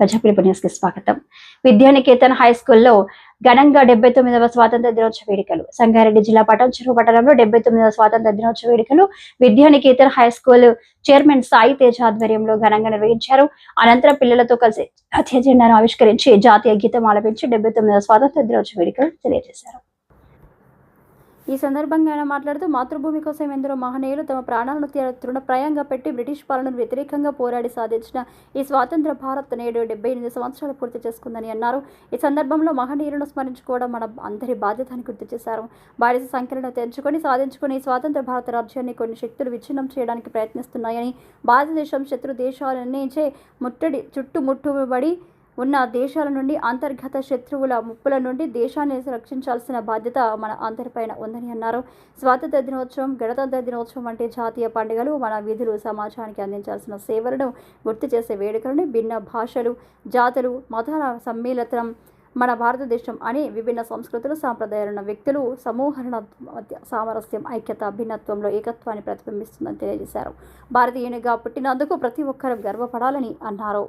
ప్రజాపిలుపు స్వాగతం. విద్యానికేతన్ హై స్కూల్లో ఘనంగా డెబ్బై తొమ్మిదవ స్వాతంత్ర దినోత్సవ వేడుకలు. సంగారెడ్డి జిల్లా పటాన్చెరు పట్టణంలో డెబ్బై తొమ్మిదవ స్వాతంత్ర దినోత్సవ వేడుకలు Vidyaniketan high school chairman Sai Teja ఆధ్వర్యంలో ఘనంగా నిర్వహించారు. అనంతరం పిల్లలతో కలిసి జాతీయ జెండాను ఆవిష్కరించి జాతీయ గీతం ఆలపించి డెబ్బై తొమ్మిదవ స్వాతంత్ర దినోత్సవ వేడుకలు తెలియజేశారు. ఈ సందర్భంగా ఆయన మాట్లాడుతూ మాతృభూమి కోసం ఎందరో మహనీయులు తమ ప్రాణాలను తృణప్రాయంగా పెట్టి బ్రిటిష్ పాలనను వ్యతిరేకంగా పోరాడి సాధించిన ఈ స్వాతంత్ర భారత్ నేడు డెబ్బై ఎనిమిది సంవత్సరాలు పూర్తి చేసుకుందని అన్నారు. ఈ సందర్భంలో మహనీయులను స్మరించుకోవడం మన అందరి బాధ్యత అని గుర్తు చేశారు. బాడిస సంఖ్యలను తెంచుకొని సాధించుకుని ఈ స్వాతంత్ర భారత రాజ్యాన్ని కొన్ని శక్తులు విచ్ఛిన్నం చేయడానికి ప్రయత్నిస్తున్నాయని భారతదేశం శత్రు దేశాలన్నించే ముట్టడి చుట్టుముట్టుబడి ఉన్న దేశాల నుండి అంతర్గత శత్రువుల ముప్పుల నుండి దేశాన్ని రక్షించాల్సిన బాధ్యత మన అందరిపైన ఉందని అన్నారు. స్వాతంత్ర దినోత్సవం గణతంత్ర దినోత్సవం వంటి జాతీయ పండుగలు మన విధులు సమాజానికి అందించాల్సిన సేవలను గుర్తు చేసే వేడుకలను భిన్న భాషలు జాతులు మతాల సమ్మేళనం మన భారతదేశం అని విభిన్న సంస్కృతులు సాంప్రదాయాలున్న వ్యక్తులు సమూహరణ మధ్య సామరస్యం ఐక్యత భిన్నత్వంలో ఏకత్వాన్ని ప్రతిబింబిస్తుందని తెలియజేశారు. భారతీయునిగా పుట్టినందుకు ప్రతి ఒక్కరూ గర్వపడాలని అన్నారు.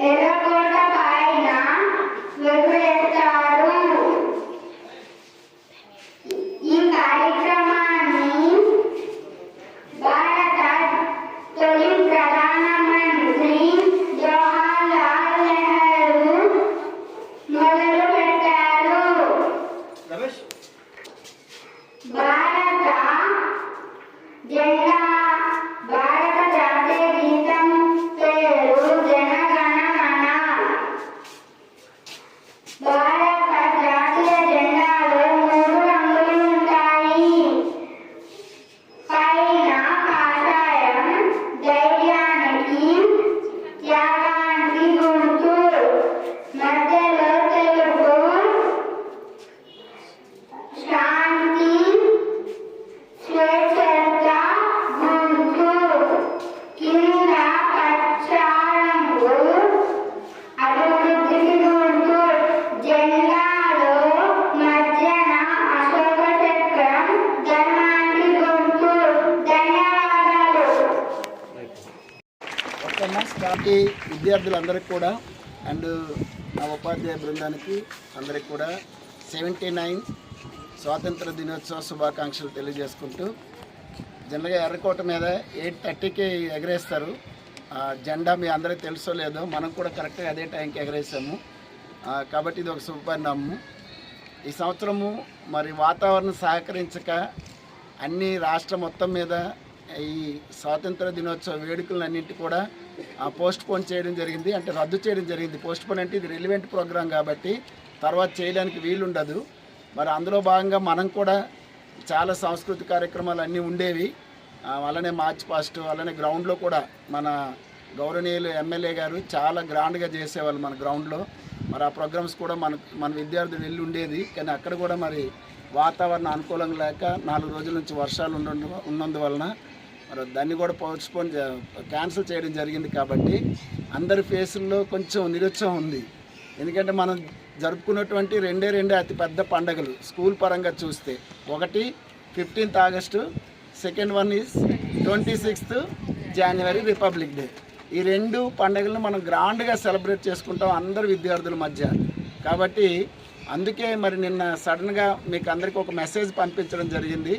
era కాబట్టి విద్యార్థులందరికీ కూడా అండ్ నా ఉపాధ్యాయ బృందానికి అందరికి కూడా సెవెంటీ నైన్ స్వాతంత్ర దినోత్సవ శుభాకాంక్షలు తెలియజేసుకుంటూ జనరల్గా ఎర్రకోట మీద ఎయిట్ థర్టీకి ఎగరేస్తారు. ఆ, జెండా మీ అందరికీ తెలుసో లేదో మనం కూడా కరెక్ట్గా అదే టైంకి ఎగరేసాము. కాబట్టి ఇది ఒక శుభపరిణామము. ఈ సంవత్సరము మరి వాతావరణం సహకరించక అన్ని రాష్ట్రం మొత్తం మీద ఈ స్వాతంత్ర దినోత్సవ వేడుకలన్నింటి కూడా పోస్ట్ పోన్ చేయడం జరిగింది. అంటే రద్దు చేయడం జరిగింది. పోస్ట్ పోన్ అంటే ఇది రిలివెంట్ ప్రోగ్రాం కాబట్టి తర్వాత చేయడానికి వీలుండదు. మరి అందులో భాగంగా మనం కూడా చాలా సాంస్కృతిక కార్యక్రమాలు అన్నీ ఉండేవి. అలానే మార్చ్ పాస్ట్ అలానే గ్రౌండ్లో కూడా మన గౌరవనీయులు ఎమ్మెల్యే గారు చాలా గ్రాండ్గా చేసేవాళ్ళు మన గ్రౌండ్లో మరి ఆ ప్రోగ్రామ్స్ కూడా మన మన విద్యార్థులు వెళ్ళి ఉండేది. కానీ అక్కడ కూడా మరి వాతావరణ అనుకూలంగా లేక నాలుగు రోజుల నుంచి వర్షాలు ఉండ ఉన్నందువలన మరి దాన్ని కూడా పోస్ట్పోన్ క్యాన్సిల్ చేయడం జరిగింది కాబట్టి అందరి ఫేసుల్లో కొంచెం నిరుత్సాహం ఉంది. ఎందుకంటే మనం జరుపుకున్నటువంటి రెండే రెండే అతిపెద్ద పండగలు. స్కూల్ పరంగా చూస్తే ఒకటి fifteenth August second one is twenty sixth January republic day. ఈ రెండు పండుగలను మనం గ్రాండ్గా సెలబ్రేట్ చేసుకుంటాం అందరు విద్యార్థుల మధ్య. కాబట్టి అందుకే మరి నిన్న సడన్గా మీకు అందరికీ ఒక మెసేజ్ పంపించడం జరిగింది.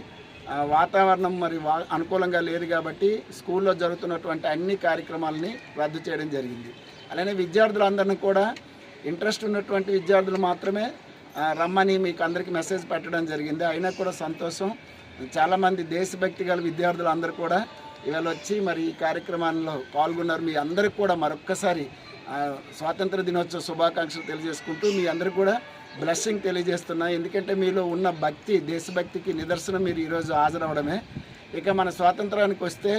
వాతావరణం మరి వా అనుకూలంగా లేదు కాబట్టి స్కూల్లో జరుగుతున్నటువంటి అన్ని కార్యక్రమాలని రద్దు చేయడం జరిగింది. అలానే విద్యార్థులందరినీ కూడా ఇంట్రెస్ట్ ఉన్నటువంటి విద్యార్థులు మాత్రమే రమ్మని మీకు అందరికీ మెసేజ్ పెట్టడం జరిగింది. అయినా కూడా సంతోషం. చాలామంది దేశభక్తి గల విద్యార్థులు అందరూ కూడా ఇవాళ వచ్చి మరి ఈ కార్యక్రమాల్లో పాల్గొన్నారు. మీ అందరికి కూడా మరొక్కసారి స్వాతంత్ర దినోత్సవ శుభాకాంక్షలు తెలియజేసుకుంటూ మీ అందరికి కూడా బ్లెస్సింగ్ తెలియజేస్తున్నా ఎందుకంటే మీలో ఉన్న భక్తి దేశభక్తికి నిదర్శనం మీరు ఈరోజు హాజరవడమే ఇక మన స్వాతంత్రానికి వస్తే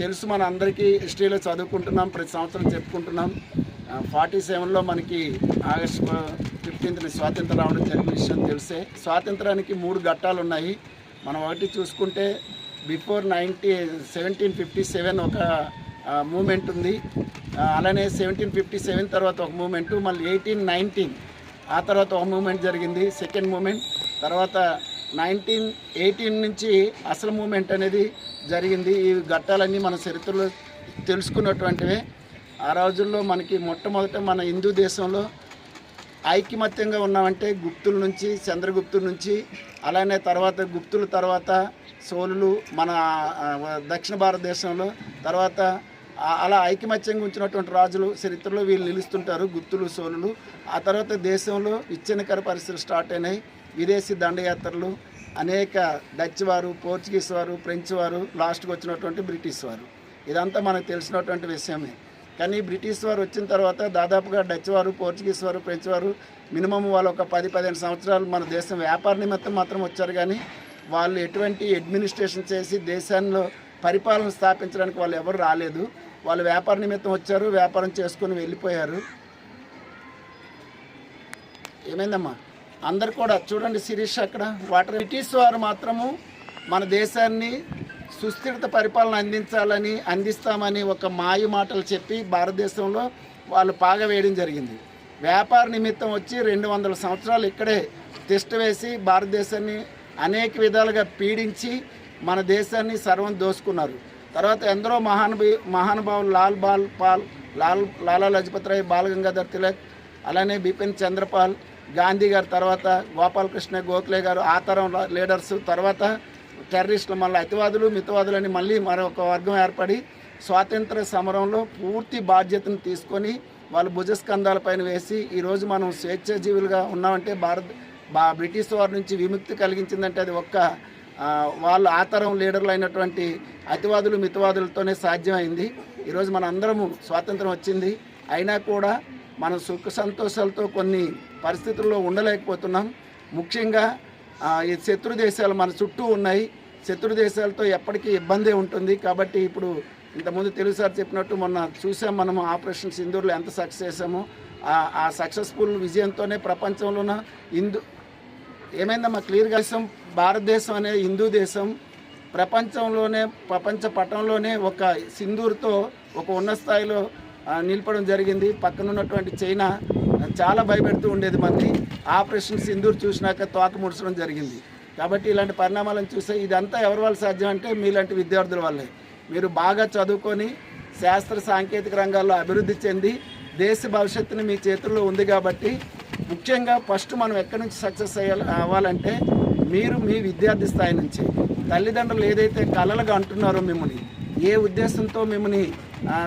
తెలుసు మన అందరికీ హిస్టరీలో చదువుకుంటున్నాం ప్రతి సంవత్సరం చెప్పుకుంటున్నాం. ఫార్టీ సెవెన్లో మనకి ఆగస్ట్ ఫిఫ్టీన్త్ని స్వాతంత్రం రావడం జరిగిన విషయం తెలిసే. స్వాతంత్రానికి మూడు ఘట్టాలు ఉన్నాయి. మనం ఒకటి చూసుకుంటే before ninety seventeen fifty seven ఒక మూమెంట్ ఉంది. అలానే సెవెంటీన్ ఫిఫ్టీ సెవెన్ తర్వాత ఒక మూమెంట్ మళ్ళీ ఎయిటీన్ నైన్టీన్ ఆ తర్వాత ఒక మూమెంట్ జరిగింది సెకండ్ మూమెంట్. తర్వాత నైన్టీన్ ఎయిటీన్ నుంచి అసలు మూమెంట్ అనేది జరిగింది. ఈ ఘట్టాలన్నీ మన చరిత్రలో తెలుసుకున్నటువంటివే. ఆ రోజుల్లో మనకి మొట్టమొదట మన హిందూ దేశంలో ఐకమత్యంగా ఉన్నామంటే గుప్తుల నుంచి చంద్రగుప్తుల నుంచి అలానే తర్వాత గుప్తుల తర్వాత సోలులు మన దక్షిణ భారతదేశంలో తర్వాత అలా ఐకమత్యంగా ఉంచినటువంటి రాజులు చరిత్రలో వీళ్ళు నిలుస్తుంటారు గుప్తులు సోలులు ఆ తర్వాత దేశంలో విచ్ఛిన్నకర పరిస్థితులు స్టార్ట్ అయినాయి. విదేశీ దండయాత్రలు అనేక డచ్ వారు పోర్చుగీస్ వారు ఫ్రెంచ్ వారు లాస్ట్కి వచ్చినటువంటి బ్రిటిష్ వారు. ఇదంతా మనకు తెలిసినటువంటి విషయమే. కానీ బ్రిటిష్ వారు వచ్చిన తర్వాత దాదాపుగా డచ్ వారు పోర్చుగీస్ వారు ఫ్రెంచ్ వారు మినిమం వాళ్ళు ఒక పది పదిహేను సంవత్సరాలు మన దేశం వ్యాపార నిమిత్తం మాత్రం వచ్చారు. కానీ వాళ్ళు ఎటువంటి అడ్మినిస్ట్రేషన్ చేసి దేశంలో పరిపాలన స్థాపించడానికి వాళ్ళు ఎవరు రాలేదు. వాళ్ళు వ్యాపార నిమిత్తం వచ్చారు వ్యాపారం చేసుకొని వెళ్ళిపోయారు. ఏమైందమ్మా? అందరు కూడా చూడండి శిరీష్ అక్కడ. వాటర్ బ్రిటిష్ వారు మాత్రము మన దేశాన్ని సుస్థిరత పరిపాలన అందించాలని అందిస్తామని ఒక మాయ మాటలు చెప్పి భారతదేశంలో వాళ్ళు పాగ వేయడం జరిగింది. వ్యాపార నిమిత్తం వచ్చి రెండు వందల సంవత్సరాలు ఇక్కడే తిష్ట వేసి భారతదేశాన్ని అనేక విధాలుగా పీడించి మన దేశాన్ని సర్వం దోసుకున్నారు. తర్వాత ఎందరో మహానుభి మహానుభావులు లాల్ బాల్ పాల్ లాల్ లాలా లజపత్ రాయ్ బాల్ గంగాధర్ తిలక్ అలానే బిపిన్ చంద్రపాల్ గాంధీ గారి తర్వాత గోపాలకృష్ణ గోఖలే గారు ఆ తరం లీడర్స్ తర్వాత టెర్రరిస్టులు మళ్ళీ అతివాదులు మితవాదులని మళ్ళీ మరొక వర్గం ఏర్పడి స్వాతంత్ర సమరంలో పూర్తి బాధ్యతను తీసుకొని వాళ్ళు భుజస్కంధాలపైన వేసి ఈరోజు మనం స్వేచ్ఛాజీవులుగా ఉన్నామంటే భారత్ బా బ్రిటిష్ వారి నుంచి విముక్తి కలిగించిందంటే అది ఒక్క వాళ్ళు ఆ తరం లీడర్లు అయినటువంటి అతివాదులు మితవాదులతోనే సాధ్యమైంది. ఈరోజు మన అందరము స్వాతంత్రం వచ్చింది. అయినా కూడా మనం సుఖ సంతోషాలతో కొన్ని పరిస్థితుల్లో ఉండలేకపోతున్నాం. ముఖ్యంగా ఈ శత్రు దేశాలు మన చుట్టూ ఉన్నాయి. శత్రు దేశాలతో ఎప్పటికీ ఇబ్బందే ఉంటుంది. కాబట్టి ఇప్పుడు ఇంతకుముందు తెలుగు సార్ చెప్పినట్టు మొన్న చూసాం మనం ఆపరేషన్ సింధూర్లో ఎంత సక్సెస్ చేసామో ఆ- ఆ సక్సెస్ఫుల్ విజయంతోనే ప్రపంచంలోన హిందూ ఏమైందమ్మా? క్లియర్గా దేశం భారతదేశం అనే హిందూ దేశం ప్రపంచంలోనే ప్రపంచ పటంలోనే ఒక సింధూర్తో ఒక ఉన్నత స్థాయిలో నిలపడం జరిగింది. పక్కన ఉన్నటువంటి చైనా చాలా భయపెడుతూ ఉండేది మంది. ఆపరేషన్ సింధూర్ చూసినాక తోక ముడచడం జరిగింది. కాబట్టి ఇలాంటి పరిణామాలను చూస్తే ఇదంతా ఎవరి వల్ల సాధ్యం అంటే మీలాంటి విద్యార్థుల వల్లే. మీరు బాగా చదువుకొని శాస్త్ర సాంకేతిక రంగాల్లో అభివృద్ధి చెంది దేశ భవిష్యత్తుని మీ చేతుల్లో ఉంది కాబట్టి ముఖ్యంగా ఫస్ట్ మనం ఎక్కడి నుంచి సక్సెస్ అయ్యాలి అవ్వాలంటే మీరు మీ విద్యార్థి స్థాయి నుంచి. తల్లిదండ్రులు ఏదైతే కళలుగా అంటున్నారో మిమ్మల్ని ఏ ఉద్దేశంతో మిమ్మల్ని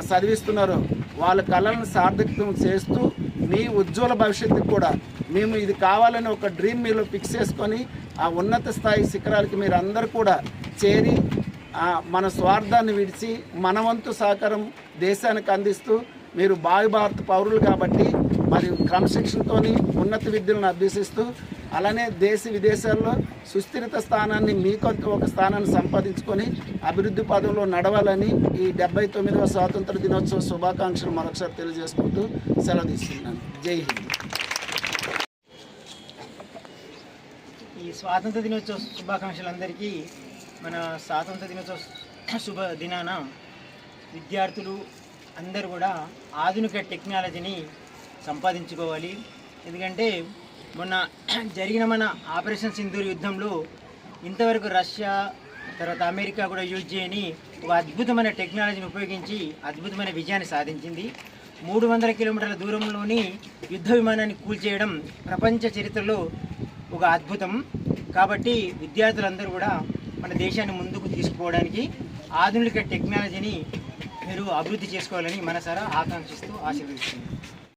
చదివిస్తున్నారో వాళ్ళ కళలను సార్థకం చేస్తూ మీ ఉజ్వల భవిష్యత్తుకు కూడా మేము ఇది కావాలని ఒక డ్రీమ్ మీలో ఫిక్స్ చేసుకొని ఆ ఉన్నత స్థాయి శిఖరాలకి మీరు అందరూ కూడా చేరి మన స్వార్థాన్ని విడిచి మనవంతు సహకారం దేశానికి అందిస్తూ మీరు భావి భారత పౌరులు కాబట్టి మరియు క్రమశిక్షణతో ఉన్నత విద్యలను అభ్యసిస్తూ అలానే దేశ విదేశాల్లో సుస్థిరత స్థానాన్ని మీకంటూ ఒక స్థానాన్ని సంపాదించుకొని అభివృద్ధి పదంలో నడవాలని ఈ డెబ్బై తొమ్మిదవ స్వాతంత్ర దినోత్సవ శుభాకాంక్షలు మరొకసారి తెలియజేసుకుంటూ సెలవు తీసుకున్నాను. జై హింద్. ఈ స్వాతంత్ర దినోత్సవ శుభాకాంక్షలందరికీ మన స్వాతంత్ర దినోత్సవ శుభ దినాన విద్యార్థులు అందరూ కూడా ఆధునిక టెక్నాలజీని సంపాదించుకోవాలి. ఎందుకంటే మొన్న జరిగిన మన ఆపరేషన్ సింధూర్ యుద్ధంలో ఇంతవరకు రష్యా తర్వాత అమెరికా కూడా యూజ్ చేయని ఒక అద్భుతమైన టెక్నాలజీని ఉపయోగించి అద్భుతమైన విజయాన్ని సాధించింది. మూడు వందల కిలోమీటర్ల దూరంలోని యుద్ధ విమానాన్ని కూల్చేయడం ప్రపంచ చరిత్రలో ఒక అద్భుతం. కాబట్టి విద్యార్థులందరూ కూడా మన దేశాన్ని ముందుకు తీసుకుపోవడానికి ఆధునిక టెక్నాలజీని మీరు అభివృద్ధి చేసుకోవాలని మనసారా ఆకాంక్షిస్తూ ఆశీర్వదిస్తున్నాను